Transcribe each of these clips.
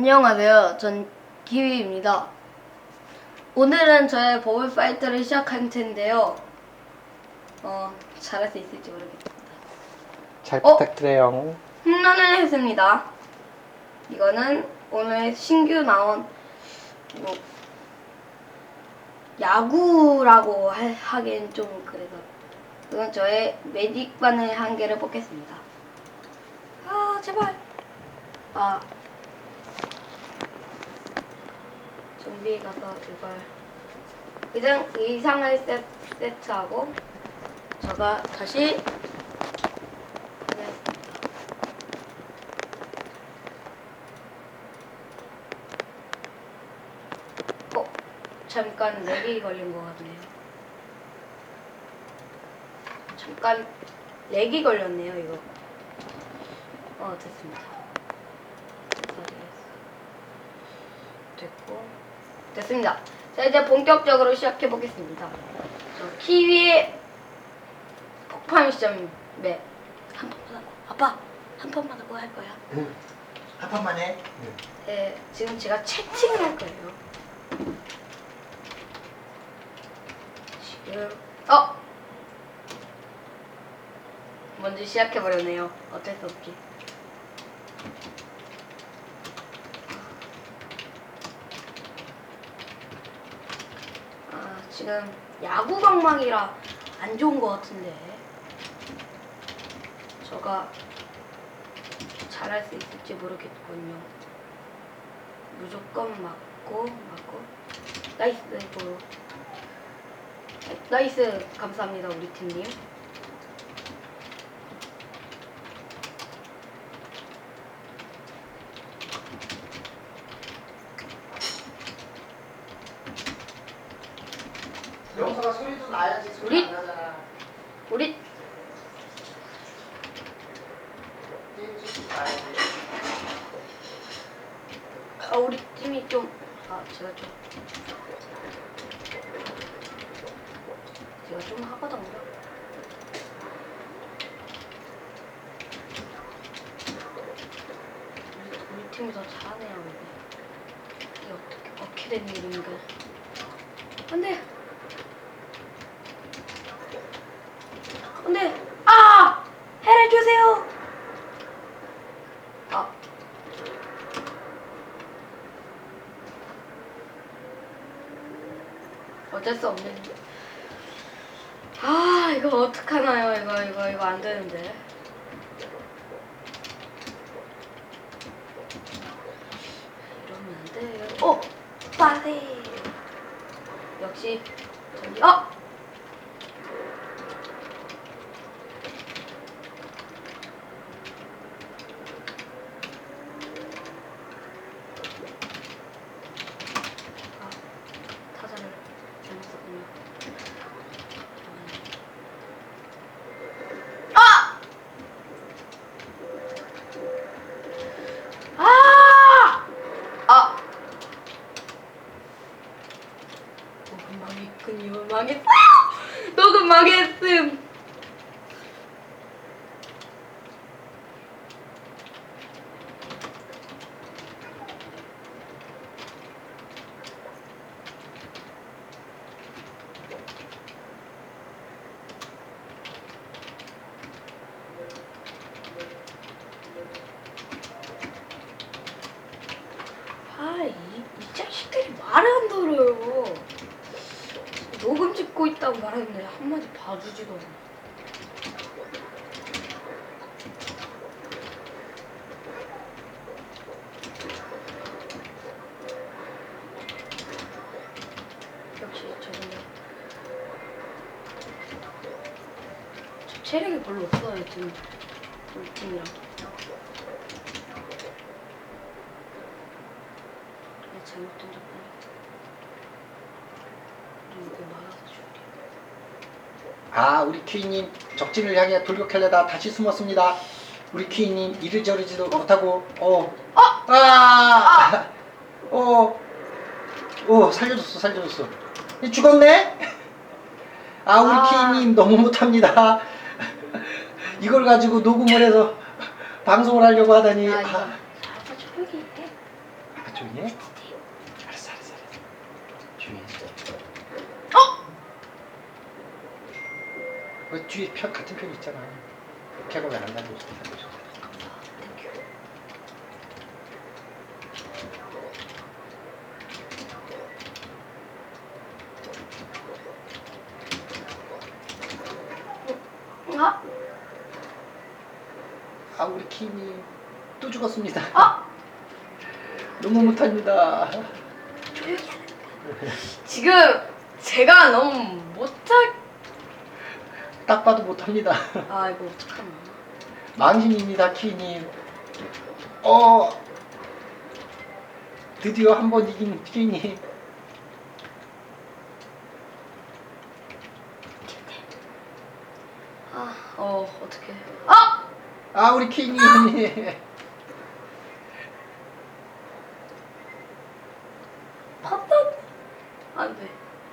안녕하세요. 전 기위입니다. 오늘은 저의 버블 파이터를 시작할 텐데요. 어, 잘할 수 있을지 모르겠습니다. 잘 어? 부탁드려요. 홈런을 했습니다. 이거는 오늘 신규 나온 뭐 야구라고 하, 하기엔 좀 그래서 이건 저의 매직반의 한 개를 뽑겠습니다. 아 제발 아 준비 가서 이걸 이상 이상을 세, 세트하고 제가 다시 하겠습니다. 어, 잠깐 렉이 걸린 것 같네요. 잠깐 렉이 걸렸네요, 이거. 어, 됐습니다. 됐고, 됐습니다. 자, 이제 본격적으로 시작해 보겠습니다. 저 키위의 폭발 시점 네. 한 판만 하고, 아빠, 한 판만 하고 할 거야. 한 판만 해. 네, 지금 제가 채팅을 할 거예요. 지금 어 먼저 시작해 버렸네요. 어쩔 수 없지. 아 지금 야구 방망이라 안 좋은 것 같은데. 저가 잘할 수 있을지 모르겠군요. 무조건 맞고 맞고. 나이스 이거 나이스 감사합니다 우리 팀님 소리 우리- 안 나잖아. 우리 나야지. 아, 우리 팀이 좀 아 제가 좀 제가 좀 하거든요 우리, 우리 팀이 더 잘하네요 근데 이게 어떻게 어떻게 된 일인가 안돼 안돼 아 해내주세요 아 어쩔 수 없네. 아 이거 어떡하나요 이거 이거 이거 안 되는데. 이러면 안 돼요. 오 빠세. 역시 전기. 어. 아, 타자를 잘못 썼군요. 아! 아! 아! 녹음 망했어요! 녹음 망했음! 아, 이, 이 자식들이 말을 안 들어요. 찍고 있다고 말했는데 한마디 봐주지도 않아. 역시 저분은 저 체력이 별로 없어요 지금 우리 팀이랑. 내가 잘못 던졌구나. 이거 막아서 줄게. 아, 우리 퀴님 적진을 향해 돌격하려다 다시 숨었습니다. 우리 퀴님 이르저르지도 못하고, 어, 어! 아, 어, 오, 살려줬어, 살려줬어. 이 죽었네? 아, 우리 아. 퀴님 너무 못합니다. 이걸 가지고 녹음을 해서 방송을 하려고 하더니, 아, 이거 아, 아빠 조용히 해. 아빠 조용히 해? 알았어 알았어 알았어 조용히 해 그 뒤에 편 같은 편 있잖아 걔가 왜안 날려줘 아? 아 우리 키님 또 죽었습니다 아? 너무 못합니다. 지금 제가 너무 못할 딱 봐도 못합니다. 아 이거 어떡하나 망신입니다 키님. 어 드디어 한 번 이긴 키님. 아 어 어떡해. 아! 아 우리 키님. 봤다 안돼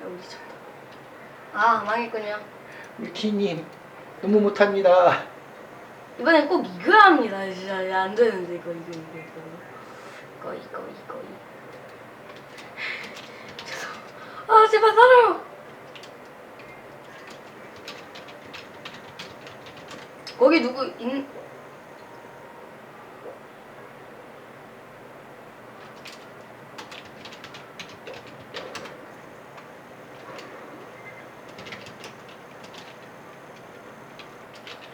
우리 졌다 아 망했군요 우리 키님 너무 못합니다. 이번엔 꼭 이겨야 합니다. 진짜 안 되는데 이거 이거 이거 이거. 이거 이거 이거 이거. 죄송. 아 제발 살아요. 거기 누구 있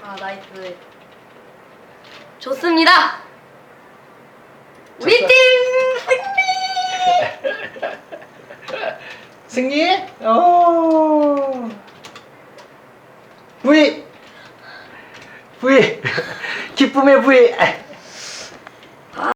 아 나이스. 좋습니다. 우리. 팀 승리? 승리? 오 V V 기쁨의 V